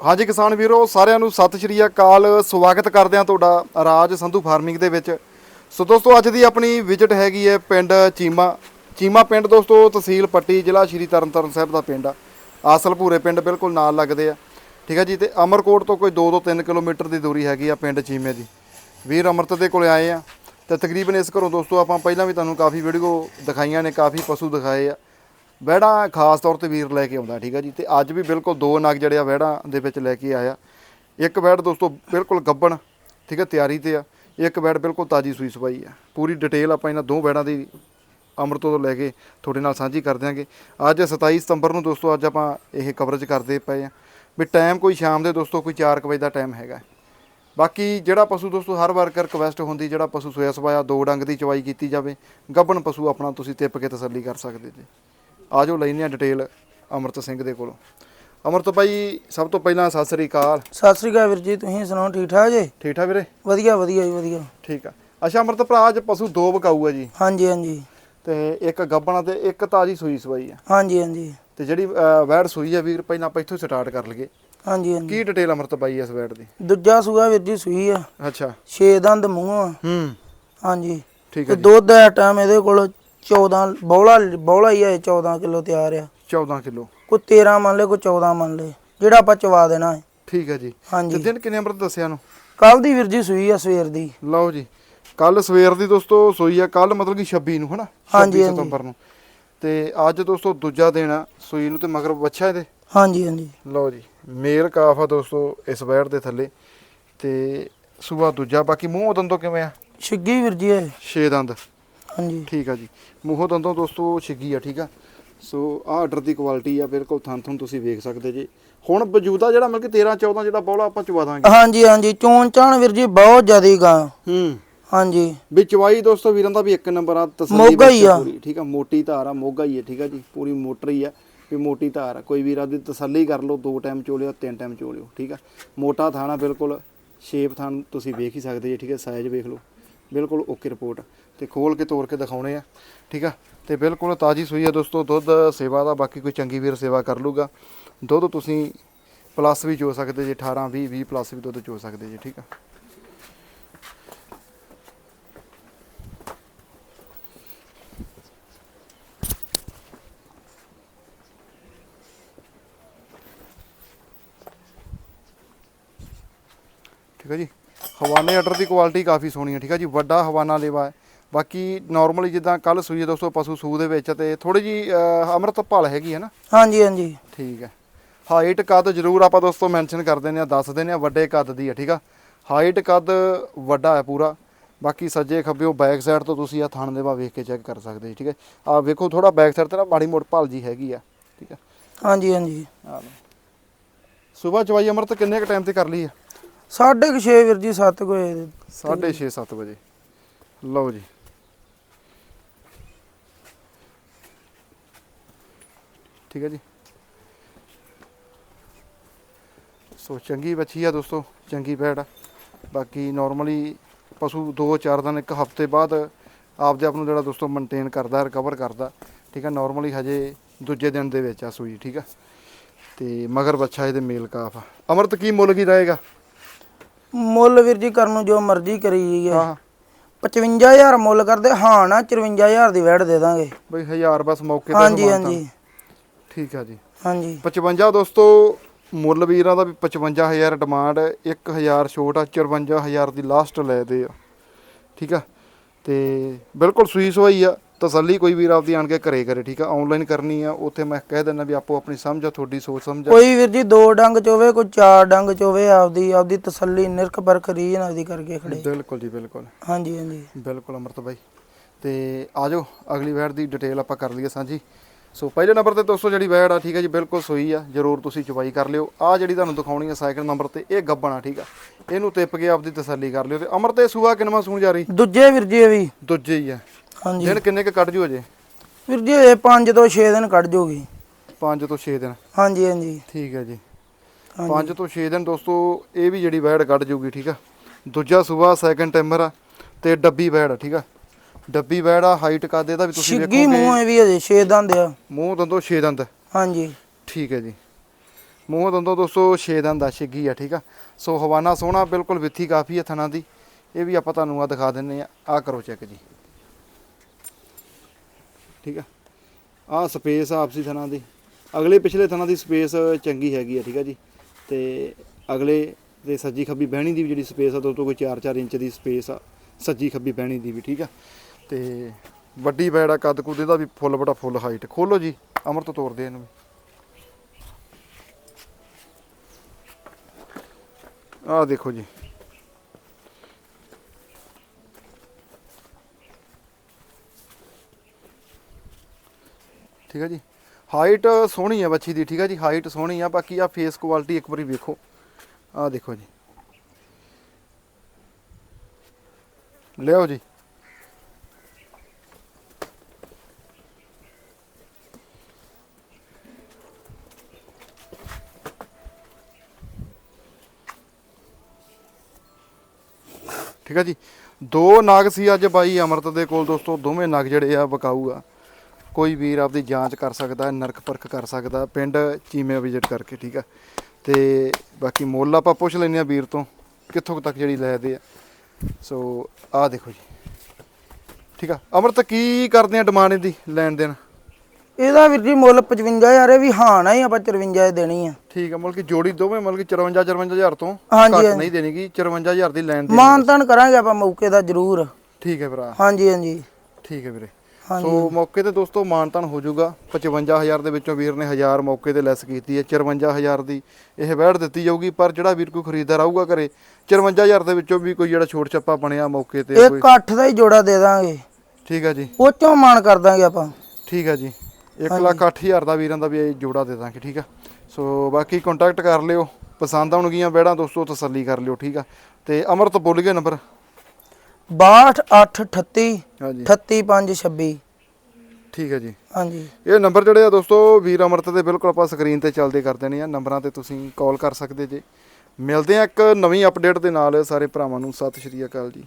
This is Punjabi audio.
ਹਾਂਜੀ ਕਿਸਾਨ ਵੀਰੋ, ਸਾਰਿਆਂ ਨੂੰ ਸਤਿ ਸ਼੍ਰੀ ਅਕਾਲ। ਸਵਾਗਤ ਕਰਦੇ ਹਾਂ ਤੁਹਾਡਾ ਰਾਜ ਸੰਧੂ ਫਾਰਮਿੰਗ ਦੇ ਵਿੱਚ। ਸੋ ਦੋਸਤੋ, ਅੱਜ ਦੀ ਆਪਣੀ ਵਿਜ਼ਿਟ ਹੈਗੀ ਹੈ ਪਿੰਡ ਚੀਮਾ। ਚੀਮਾ ਪਿੰਡ ਦੋਸਤੋ, ਤਹਿਸੀਲ ਪੱਟੀ, ਜ਼ਿਲ੍ਹਾ ਸ਼੍ਰੀ ਤਰਨਤਾਰਨ ਸਾਹਿਬ ਦਾ ਪਿੰਡ ਆ। ਆਸਲ ਭੂਰੇ ਪਿੰਡ ਬਿਲਕੁਲ ਨਾਲ ਲੱਗਦੇ ਆ। ਠੀਕ ਹੈ ਜੀ, ਤੇ ਅਮਰਕੋਟ ਤੋਂ ਕੋਈ 2 ਤੋਂ 3 ਕਿਲੋਮੀਟਰ ਦੀ ਦੂਰੀ ਹੈਗੀ ਆ ਪਿੰਡ ਚੀਮੇ ਦੀ। ਵੀਰ ਅਮਰਤ ਦੇ ਕੋਲੇ ਆਏ ਆ। ਤੇ ਤਕਰੀਬਨ ਇਸ ਘਰੋਂ ਦੋਸਤੋ, ਆਪਾਂ ਪਹਿਲਾਂ ਵੀ ਤੁਹਾਨੂੰ ਕਾਫੀ ਵੀਡੀਓ ਦਿਖਾਈਆਂ ਨੇ, ਕਾਫੀ ਪਸ਼ੂ ਦਿਖਾਏ ਆ। ਵਹਿੜਾਂ ਖਾਸ ਤੌਰ ਤੇ ਵੀਰ ਲੈ ਕੇ ਆਉਂਦਾ, ਠੀਕ ਆ ਜੀ? ਤੇ ਅੱਜ ਵੀ ਬਿਲਕੁਲ ਦੋ ਨਗ ਜਿਹੜੇ ਆ ਵਹਿੜਾਂ ਦੇ ਵਿੱਚ ਲੈ ਕੇ ਆਇਆ। ਇੱਕ ਵਹਿੜ ਦੋਸਤੋ ਬਿਲਕੁਲ ਗੱਬਣ, ਠੀਕ ਆ, ਤਿਆਰੀ ਤੇ ਆ। ਇੱਕ ਵਹਿੜ ਬਿਲਕੁਲ ਤਾਜੀ ਸੂਈ ਸਵਾਈ ਆ। ਪੂਰੀ ਡਿਟੇਲ ਆਪਾਂ ਇਹਨਾਂ ਦੋ ਵਹਿੜਾਂ ਦੀ ਅੰਮ੍ਰਿਤੋਂ ਤੋਂ ਲੈ ਕੇ ਤੁਹਾਡੇ ਨਾਲ ਸਾਂਝੀ ਕਰ ਦਿਆਂਗੇ। ਅੱਜ 27 ਸਤੰਬਰ ਨੂੰ ਦੋਸਤੋ ਅੱਜ ਆਪਾਂ ਇਹ ਕਵਰੇਜ ਕਰਦੇ ਪਏ ਆ। ਵੀ ਟਾਈਮ ਕੋਈ ਸ਼ਾਮ ਦੇ ਦੋਸਤੋ ਕੋਈ 4 ਵਜੇ ਦਾ ਟਾਈਮ ਹੈਗਾ। ਬਾਕੀ ਜਿਹੜਾ ਪਸ਼ੂ ਦੋਸਤੋ ਹਰ ਵਾਰ ਕਰ ਰਿਕਵੈਸਟ ਹੁੰਦੀ, ਜਿਹੜਾ ਪਸ਼ੂ ਸੋਇਆ ਸਵਾਇਆ ਦੋ ਡੰਗ ਦੀ ਚਵਾਈ ਕੀਤੀ ਜਾਵੇ, ਗੱਬਣ ਪਸ਼ੂ ਆਪਣਾ ਤੁਸੀਂ ਤਿੱਪ ਕੇ ਤਸੱਲੀ ਕਰ ਸਕਦੇ ਜੀ। ਆਜੋ ਲੈਨੇ ਆ ਡਿਟੇਲ ਅਮਰਤ ਸਿੰਘ ਦੇ ਕੋਲੋਂ। ਅਮਰਤ ਭਾਈ ਸਭ ਤੋਂ ਪਹਿਲਾਂ ਸਤਿ ਸ੍ਰੀ ਅਕਾਲ। ਸਤਿ ਸ੍ਰੀ ਅਕਾਲ ਵੀਰ ਜੀ ਤੁਸੀਂ ਸੁਣਾਓ ਠੀਕ ਠਾਕ ਜੀ? ਠੀਕ ਠਾਕ ਵੀਰੇ? ਵਧੀਆ ਵਧੀਆ ਜੀ ਵਧੀਆ। ਠੀਕ ਆ। ਅੱਛਾ ਅਮਰਤ ਭਰਾ ਅੱਜ ਪਸ਼ੂ ਦੋ ਵਿਕਾਊ ਆ ਜੀ। ਹਾਂਜੀ ਹਾਂਜੀ। ਤੇ ਇੱਕ ਗੱਬਣਾ ਤੇ ਇੱਕ ਤਾਜੀ ਸੂਈ ਸਵਾਈ ਆ। ਹਾਂਜੀ ਹਾਂਜੀ। ਤੇ ਜਿਹੜੀ ਵੈੜ ਸੂਈ ਆ ਵੀਰ ਪਹਿਲਾਂ ਆਪਾਂ ਇੱਥੋਂ ਸਟਾਰਟ ਕਰ ਲਈਏ। ਹਾਂਜੀ ਹਾਂਜੀ। ਕੀ ਡਿਟੇਲ ਅਮਰਤ ਬਾਈ ਇਸ ਵੈੜ ਦੀ? ਦੂਜਾ ਸੂਆ ਵੀਰ ਜੀ ਸੂਈ ਆ। ਅੱਛਾ। ਛੇ ਦੰਦ ਮੂੰਹ ਆ। ਹੂੰ। ਹਾਂਜੀ। ਠੀਕ ਹੈ ਦੁੱਧ ਦਾ ਟਾਈਮ ਇਹਦੇ ਕੋਲ 14 ਬੌਲਾ ਬੌਲਾ ਹੀ ਹੈ 14 ਕਿਲੋ ਤਿਆਰ ਆ। 14 ਕਿਲੋ। ਕੋਈ 13 ਮੰਨ ਲੈ ਕੋਈ 14 ਮੰਨ ਲੈ ਜਿਹੜਾ ਆਪਾਂ ਚਵਾ ਦੇਣਾ ਹੈ। ਠੀਕ ਹੈ ਜੀ। ਤੇ ਹਾਂਜੀ। ਦਿਨ ਕਿੰਨੇ ਅਮਰਤ ਦੱਸਿਆ ਨੂੰ? ਕੱਲ ਦੀ ਵੀਰ ਜੀ ਸੂਈ ਆ ਸਵੇਰ ਦੀ। ਲਓ ਜੀ। ਕੱਲ ਸਵੇਰ ਦੀ ਦੋਸਤੋ ਸੋਈ ਆ ਕੱਲ ਮਤਲਬ ਕਿ 26 ਨੂੰ ਹਨਾ? ਹਾਂਜੀ, 26 ਹਾਂਜੀ। ਸਤੰਬਰ ਨੂੰ। ਤੇ ਅੱਜ ਦੋਸਤੋ ਦੂਜਾ ਦਿਨ ਆ ਸੋਈ ਨੂੰ ਤੇ ਮਗਰ ਬੱਚਾ ਇਹਦੇ। ਹਾਂਜੀ ਹਾਂਜੀ। ਲਓ ਜੀ। ਮੇਲ ਕਾਫ ਆ ਦੋਸਤੋ ਇਸ ਵੈੜ ਦੇ ਥੱਲੇ। ਤੇ ਸੂਆ ਦੂਜਾ ਬਾਕੀ ਮੂੰਹ ਦੰਦੋਂ ਕਿਵੇਂ ਆ? ਛਿੱਗੀ ਵੀਰ ਜੀ ਇਹ। ਛੇ ਦੰਦ। ਹਾਂਜੀ। ਠੀਕ ਆ ਜੀ। ਮੂੰਹੋਂ ਦੰਦੋਂ ਦੋਸਤੋ ਛਿੱਗੀ ਆ ਠੀਕ ਆ। ਸੋ ਆਹ ਆਰਡਰ ਦੀ ਕੁਆਲਿਟੀ ਆ ਬਿਲਕੁਲ ਥਣ ਥਣ ਤੁਸੀਂ ਵੇਖ ਸਕਦੇ ਜੀ। ਹੁਣ ਵਜੂਦਾ ਜਿਹੜਾ ਮਤਲਬ ਕਿ 13 14 ਜਿਹੜਾ ਬੌਲਾ ਆਪਾਂ ਚਵਾ ਦਾਂਗੇ। ਹਾਂਜੀ ਹਾਂਜੀ। ਚੋਣ ਚਾਣ ਵੀਰ ਜੀ ਬਹੁਤ ਜ਼ਿਆਦੀ ਗਾ। ਹੂੰ। ਹਾਂਜੀ। ਵੀ ਚਵਾਈ ਦੋਸਤੋ ਵੀਰਾਂ ਦਾ ਵੀ ਇੱਕ ਨੰਬਰ ਆ ਤਸੱਲੀ ਮੋਗਾ ਹੀ ਵਿੱਚ ਆ। ਪੂਰੀ ਠੀਕ ਆ। ਮੋਟੀ ਧਾਰ ਆ ਮੋਗਾ ਹੀ ਹੈ ਠੀਕ ਆ ਜੀ। ਪੂਰੀ ਮੋਟਰ ਹੀ ਆ ਵੀ ਮੋਟੀ ਧਾਰ ਆ। ਕੋਈ ਵੀਰਾਂ ਦੀ ਤਸੱਲੀ ਕਰ ਲਓ ਦੋ ਟਾਈਮ ਚੋਲਿਓ ਤਿੰਨ ਟਾਈਮ ਚੋਲਿਓ ਠੀਕ ਆ। ਮੋਟਾ ਥਾਣਾ ਬਿਲਕੁਲ। ਸ਼ੇਪ ਥਾਣ ਤੁਸੀਂ ਵੇਖ ਹੀ ਸਕਦੇ ਜੀ ਠੀਕ ਆ। ਸਾਈਜ਼ ਵੇਖ ਲਓ। ਬਿਲਕੁਲ ਓਕੇ ਰਿਪੋਰਟ। ਤੇ ਖੋਲ ਕੇ ਤੋੜ ਕੇ ਦਿਖਾਉਣੇ ਆ। ਠੀਕ ਆ? ਤੇ ਬਿਲਕੁਲ ਤਾਜੀ ਸੂਈ ਆ ਦੋਸਤੋ। ਦੁੱਧ ਸੇਵਾ ਦਾ, ਬਾਕੀ ਕੋਈ ਚੰਗੀ ਵੀਰ ਸੇਵਾ ਕਰ ਲੂਗਾ। ਦੁੱਧ ਤੁਸੀਂ ਪਲੱਸ ਵੀ ਚੋ ਸਕਦੇ ਜੇ 18 20 20 ਪਲੱਸ ਵੀ ਦੁੱਧ ਚੋ ਸਕਦੇ ਜੀ, ਠੀਕ ਆ? ਠੀਕ ਹੈ ਜੀ? ਹਵਾਨੇ ਆਰਡਰ ਦੀ ਕੁਆਲਿਟੀ ਕਾਫੀ ਸੋਹਣੀ ਹੈ ਠੀਕ ਹੈ ਜੀ? ਵੱਡਾ ਹਵਾਨਾ ਲੇਵਾ ਹੈ। ਬਾਕੀ ਨਾਰਮਲੀ ਜਿੱਦਾਂ ਕੱਲ ਸੂਈ ਦੋਸਤੋ ਪਸ਼ੂ ਸੂ ਦੇ ਵਿੱਚ ਤੇ ਥੋੜੀ ਜੀ ਅੰਮ੍ਰਿਤ ਭਾਲ ਹੈਗੀ ਹੈ ਨਾ? ਹਾਂਜੀ ਹਾਂਜੀ। ਠੀਕ ਹੈ। ਹਾਈਟ ਕੱਦ ਜ਼ਰੂਰ ਆਪਾਂ ਦੋਸਤੋ ਮੈਂਸ਼ਨ ਕਰ ਦਿੰਦੇ ਆ ਦੱਸ ਦਿੰਦੇ ਆ ਵੱਡੇ ਕੱਦ ਦੀ ਹੈ ਠੀਕ ਆ? ਹਾਈਟ ਕੱਦ ਵੱਡਾ ਹੈ ਪੂਰਾ। ਬਾਕੀ ਸੱਜੇ ਖੱਬਿਓ ਬੈਕ ਸਾਈਡ ਤੋਂ ਤੁਸੀਂ ਆ ਥਣ ਦੇ ਵਾ ਵੇਖ ਕੇ ਚੈੱਕ ਕਰ ਸਕਦੇ ਜੀ ਠੀਕ ਹੈ? ਆ ਵੇਖੋ ਥੋੜਾ ਬੈਕ ਸਾਈਡ ਤੇ ਨਾ ਮਾੜੀ ਮੋੜ ਭਾਲ ਜੀ ਹੈਗੀ ਆ ਠੀਕ ਹੈ ਹਾਂਜੀ ਹਾਂਜੀ। ਆ ਸਵੇਰ ਚਵਾਈ ਅਮਰਤ ਕਿੰਨੇ ਕ ਟਾਈਮ ਤੇ ਕਰ ਲਈ ਆ? ਸਾਢੇ ਕੁ ਛੇ ਵੀਰ ਜੀ 7 ਕੋਈ 6:30 7 ਵਜੇ। ਲਓ ਜੀ। ਠੀਕ ਹੈ ਜੀ। ਸੋ ਚੰਗੀ ਬੱਚੀ ਆ ਦੋਸਤੋ, ਚੰਗੀ ਭੈੜ ਆ। ਬਾਕੀ ਨਾਰਮਲੀ ਪਸ਼ੂ 2-4 ਦਿਨ, ਇੱਕ ਹਫ਼ਤੇ ਬਾਅਦ ਆਪਦੇ ਆਪ ਨੂੰ ਜਿਹੜਾ ਦੋਸਤੋ ਮੇਨਟੇਨ ਕਰਦਾ ਰਿਕਵਰ ਕਰਦਾ, ਠੀਕ ਆ ਨਾਰਮਲੀ ਹਜੇ ਦੂਜੇ ਦਿਨ ਦੇ ਵਿੱਚ ਆ ਸੂਈ ਠੀਕ ਆ ਤੇ ਮਗਰ ਬੱਚਾ ਇਹਦੇ ਮੇਲ ਕਾਫ ਆ। ਅਮਰਤ ਕੀ ਮੁੱਲ ਕੀ ਰਹੇਗਾ? ਮੁੱਲ ਵੀਰ ਜੀ ਕਰਨ ਨੂੰ ਜੋ ਮਰਜ਼ੀ ਕਰੀ ਜਾਈਏ। ਹਾਂ। 55000 ਮੁੱਲ ਕਰਦੇ ਹਾਂ ਨਾ 54000 ਦੀ ਵੈਟ ਦੇ ਦਾਂਗੇ। ਬਈ 1000 ਬਸ ਮੌਕੇ ਤੇ ਹਾਂਜੀ। ਹਾਂਜੀ। ਠੀਕ ਆ ਜੀ। ਹਾਂਜੀ। 55 ਦੋਸਤੋ ਮੁੱਲ ਵੀਰਾਂ ਦਾ ਵੀ 55000 ਡਿਮਾਂਡ 1000 ਛੋਟ ਆ 54000 ਦੀ ਲਾਸਟ ਲੈ ਦੇ ਆ। ਠੀਕ ਆ? ਤੇ ਬਿਲਕੁਲ ਸੂਈ ਸਵਾਈ ਆ। ਤਸੱਲੀ ਕੋਈ ਵੀਰ ਆਪਦੀ ਆਣ ਕੇ ਘਰੇ ਕਰੇ ਠੀਕ ਆ? ਆਨਲਾਈਨ ਕਰਨੀ ਆ ਉੱਥੇ ਮੈਂ ਕਹਿ ਦਿੰਦਾ ਵੀ ਆਪੋ ਆਪਣੀ ਸਮਝ ਆ ਤੁਹਾਡੀ ਸੋਚ ਸਮਝ ਆ। ਕੋਈ ਵੀਰ ਜੀ ਦੋ ਡੰਗ ਚੋਵੇ ਕੋਈ ਚਾਰ ਡੰਗ ਚੋਵੇ ਆਪਦੀ ਆਪਦੀ ਤਸੱਲੀ ਨਿਰਖ ਪਰਖ ਰੀਜ ਨਾਲ ਦੀ ਕਰਕੇ ਖੜੇ। ਬਿਲਕੁਲ ਜੀ ਬਿਲਕੁਲ। ਹਾਂਜੀ ਹਾਂਜੀ। ਬਿਲਕੁਲ ਅਮਰਤ ਬਾਈ। ਤੇ ਆਜੋ ਅਗਲੀ ਵੈੜ ਦੀ ਡਿਟੇਲ ਆਪਾਂ ਕਰ ਲਈਏ ਸਾਂਝੀ। ਸੋ ਪਹਿਲੇ ਨੰਬਰ ਤੇ ਦੋਸਤੋ ਜਿਹੜੀ ਵੈੜ ਆ ਠੀਕ ਹੈ ਜੀ ਬਿਲਕੁਲ ਸੋਈ ਆ ਜਰੂਰ ਤੁਸੀਂ ਚਵਾਈ ਕਰ ਲਿਓ। ਆ ਜਿਹੜੀ ਤੁਹਾਨੂੰ ਦਿਖਾਉਣੀ ਆ ਸੈਕਿੰਡ ਨੰਬਰ ਤੇ ਇਹ ਗੱਬਣ ਆ ਠੀਕ ਆ। ਇਹਨੂੰ ਤਿੱਪ ਕੇ ਆਪਦੀ ਤਸੱਲੀ ਕਰ ਲਿਓ। ਤੇ ਅਮਰ ਤੇ ਸੂਆ ਕਿਨਵਾ ਸੂਣ ਜਾ ਰਹੀ? ਦੂਜੇ ਵੀਰ ਜੀ ਇਹ ਵੀ। ਦੂਜੇ ਹੀ ਆ। ਹਾਂਜੀ। ਦਿਨ ਕਿੰਨੇ ਕ ਕੱਢ ਜੂ ਅਜੇ? ਵੀਰ ਜੀ ਇਹ 5 ਤੋਂ 6 ਦਿਨ ਕੱਢ ਜੂਗੀ। 5 ਤੋਂ 6 ਦਿਨ। ਹਾਂਜੀ ਹਾਂਜੀ। ਠੀਕ ਹੈ ਜੀ। ਹਾਂਜੀ। 5 ਤੋਂ 6 ਦਿਨ ਦੋਸਤੋ ਇਹ ਵੀ ਜਿਹੜੀ ਵੈੜ ਕੱਢ ਜੂਗੀ ਠੀਕ ਆ? ਦੂਜਾ ਸੂਆ ਸੈਕਿੰਡ ਟਾਈਮਰ ਆ ਤੇ ਡੱਬੀ ਵੈੜ ਆ ਠੀਕ ਆ? ਡੱਬੀ ਵੈੜ ਆ ਹਾਈਟ ਕਾਦੇ ਦਾ ਵੀ ਤੁਸੀਂ ਛਿੱਗੀ ਮੂੰਹ ਇਹ ਵੀ ਅਜੇ 6 ਦੰਦ ਆ। ਮੂੰਹ ਦੰਦੋ 6 ਦੰਦ। ਹਾਂਜੀ। ਠੀਕ ਹੈ ਜੀ। ਮੂੰਹ ਦੰਦੋਂ ਦੋਸਤੋ 6 ਦੰਦ ਦਾ ਛਿੱਗੀ ਆ ਠੀਕ ਆ? ਸੋ ਹਵਾਨਾ ਸੋਹਣਾ ਬਿਲਕੁਲ ਵਿੱਥੀ ਕਾਫੀ ਆ ਥਣਾ ਦੀ। ਇਹ ਵੀ ਆਪਾਂ ਤੁਹਾਨੂੰ ਆ ਦਿਖਾ ਦਿੰਨੇ ਆ ਆ ਕਰੋ ਚੈੱਕ ਜੀ। ਠੀਕ ਆ? ਆ ਸਪੇਸ ਆ ਆਪਸੀ ਥਣਾ ਦੀ। ਅਗਲੇ ਪਿਛਲੇ ਥਣਾ ਦੀ ਸਪੇਸ ਚੰਗੀ ਹੈਗੀ ਆ, ਠੀਕ ਆ ਜੀ? ਤੇ ਅਗਲੇ ਤੇ ਸੱਜੀ ਖੱਬੀ ਬਹਿਣੀ ਦੀ ਵੀ ਜਿਹੜੀ ਸਪੇਸ ਆ ਦੋਸਤੋ ਕੋਈ 4-4 ਇੰਚ ਦੀ ਸਪੇਸ ਆ, ਸੱਜੀ ਖੱਬੀ ਬਹਿਣੀ ਦੀ ਵੀ, ਠੀਕ ਆ? ਤੇ ਵੱਡੀ ਬੈੜ ਆ ਕੱਦ ਕੁੱਦ ਇਹਦਾ ਵੀ ਫੁੱਲ ਬੜਾ ਫੁੱਲ ਹਾਈਟ ਖੋਲੋ ਜੀ, ਅਮਰ ਤੋਂ ਤੋੜਦੇ ਇਹਨੂੰ ਵੀ। ਆਹ ਦੇਖੋ ਜੀ ਠੀਕ ਹੈ ਜੀ। ਹਾਈਟ ਸੋਹਣੀ ਹੈ ਬੱਚੀ ਦੀ, ਠੀਕ ਹੈ ਜੀ। ਹਾਈਟ ਸੋਹਣੀ ਆ, ਬਾਕੀ ਆ ਫੇਸ ਕੁਆਲਿਟੀ ਇੱਕ ਵਾਰੀ ਵੇਖੋ। ਆਹ ਦੇਖੋ ਜੀ। ਲਿਆਓ ਜੀ। ਠੀਕ ਹੈ ਜੀ। ਦੋ ਨਾਗ ਸੀ ਅੱਜ ਬਾਈ ਅਮਰਤ ਦੇ ਕੋਲ ਦੋਸਤੋ, ਦੋਵੇਂ ਨਾਗ ਜਿਹੜੇ ਆ ਵਿਕਾਊ ਆ। ਕੋਈ ਵੀਰ ਆਪਦੀ ਜਾਂਚ ਕਰ ਸਕਦਾ ਹੈ, ਨਰਕ ਪਰਖ ਕਰ ਸਕਦਾ ਪਿੰਡ ਚੀਮੇ ਵਿਜ਼ਿਟ ਕਰਕੇ ਠੀਕ ਆ? ਤੇ ਬਾਕੀ ਮੁੱਲ ਆਪਾਂ ਪੁੱਛ ਲੈਂਦੇ ਆ ਵੀਰ ਤੋਂ ਕਿੱਥੋਂ ਤੱਕ ਜਿਹੜੀ ਲੈਦੇ ਆ। ਸੋ ਆਹ ਦੇਖੋ ਜੀ। ਠੀਕ ਆ? ਅਮਰਤ ਕੀ ਕਰਦੇ ਆ ਡਿਮਾਂਡ ਇਹਦੀ ਲੈਣ ਦੇਣ? ਇਹਦਾ ਵੀਰ ਜੀ ਮੁੱਲ 55000 ਇਹ ਵੀ ਹਾਂ ਨਾ ਹੀ ਆਪਾਂ 54 ਦੀ ਦੇਣੀ ਆ। ਠੀਕ ਆ ਮਤਲਬ ਕਿ ਜੋੜੀ ਦੋਵੇਂ ਮਤਲਬ ਕਿ 54 54000 ਤੋਂ ਘੱਟ ਹਾਂਜੀ। ਨਹੀਂ ਦੇਣੀਗੀ 54000 ਦੀ ਲੈਣ ਦੇ ਮਾਨਤਾਨ ਕਰਾਂਗੇ ਆਪਾਂ ਮੌਕੇ ਦਾ ਜ਼ਰੂਰ। ਠੀਕ ਹੈ ਭਰਾ। ਹਾਂਜੀ ਹਾਂਜੀ। ਠੀਕ ਹੈ ਵੀਰੇ। ਸੋ ਮੌਕੇ ਤੇ ਦੋਸਤੋ ਮਾਨਤਾਨ ਹੋ ਜਾਊਗਾ। 55000 ਦੇ ਵਿੱਚੋਂ ਵੀਰ ਨੇ 1000 ਮੌਕੇ ਤੇ ਲੈਸ ਕੀਤੀ ਹੈ। 54000 ਦੀ ਇਹ ਵੈੜ ਦਿੱਤੀ ਜਾਊਗੀ ਪਰ ਜਿਹੜਾ ਵੀਰ ਕੋਈ ਖਰੀਦਦਾਰ ਆਊਗਾ ਘਰੇ 54000 ਦੇ ਵਿੱਚੋਂ ਵੀ ਕੋਈ ਜਿਹੜਾ ਛੋਟ ਛੱਪਾ ਬਣਿਆ ਮੌਕੇ ਤੇ ਕੋਈ ਇੱਕ ਅੱਠ ਦਾ ਹੀ ਜੋੜਾ ਦੇ ਦਾਂਗੇ। ਠੀਕ ਹੈ ਜੀ। ਉਹ ਚੋਂ ਮਾਨ ਕਰ ਦਾਂਗੇ ਆਪਾਂ। ਠੀਕ ਹੈ ਜੀ। 1 ਲੱਖ 8000 ਦਾ ਵੀਰਾਂ ਦਾ ਵੀ ਇਹ ਜੋੜਾ ਦੇ ਦਾਂਗੇ ਠੀਕ ਆ। ਸੋ ਬਾਕੀ ਕੰਟੈਕਟ ਕਰ ਲਿਓ। ਪਸੰਦ ਆਉਣਗੀਆਂ ਵੈੜਾਂ ਦੋਸਤੋ ਤਸੱਲੀ ਕਰ ਲਿਓ ਠੀਕ ਆ। ਤੇ ਅਮਰਤ ਬੋਲ ਗਏ ਨੰਬਰ 6238 ਹਾਂਜੀ। 38526 ਠੀਕ ਹੈ ਜੀ। ਹਾਂਜੀ। ਇਹ ਨੰਬਰ ਜਿਹੜੇ ਆ ਦੋਸਤੋ ਵੀਰ ਅਮਰਤ ਦੇ ਬਿਲਕੁਲ ਆਪਾਂ ਸਕਰੀਨ ਤੇ ਚੱਲਦੇ ਕਰ ਦੇਣੇ ਆ। ਨੰਬਰਾਂ ਤੇ ਤੁਸੀਂ ਕਾਲ ਕਰ ਸਕਦੇ ਜੇ। ਮਿਲਦੇ ਆ ਇੱਕ ਨਵੀਂ ਅਪਡੇਟ ਦੇ ਨਾਲ ਸਾਰੇ ਭਰਾਵਾਂ ਨੂੰ। ਸਤਿ ਸ਼੍ਰੀ ਅਕਾਲ ਜੀ।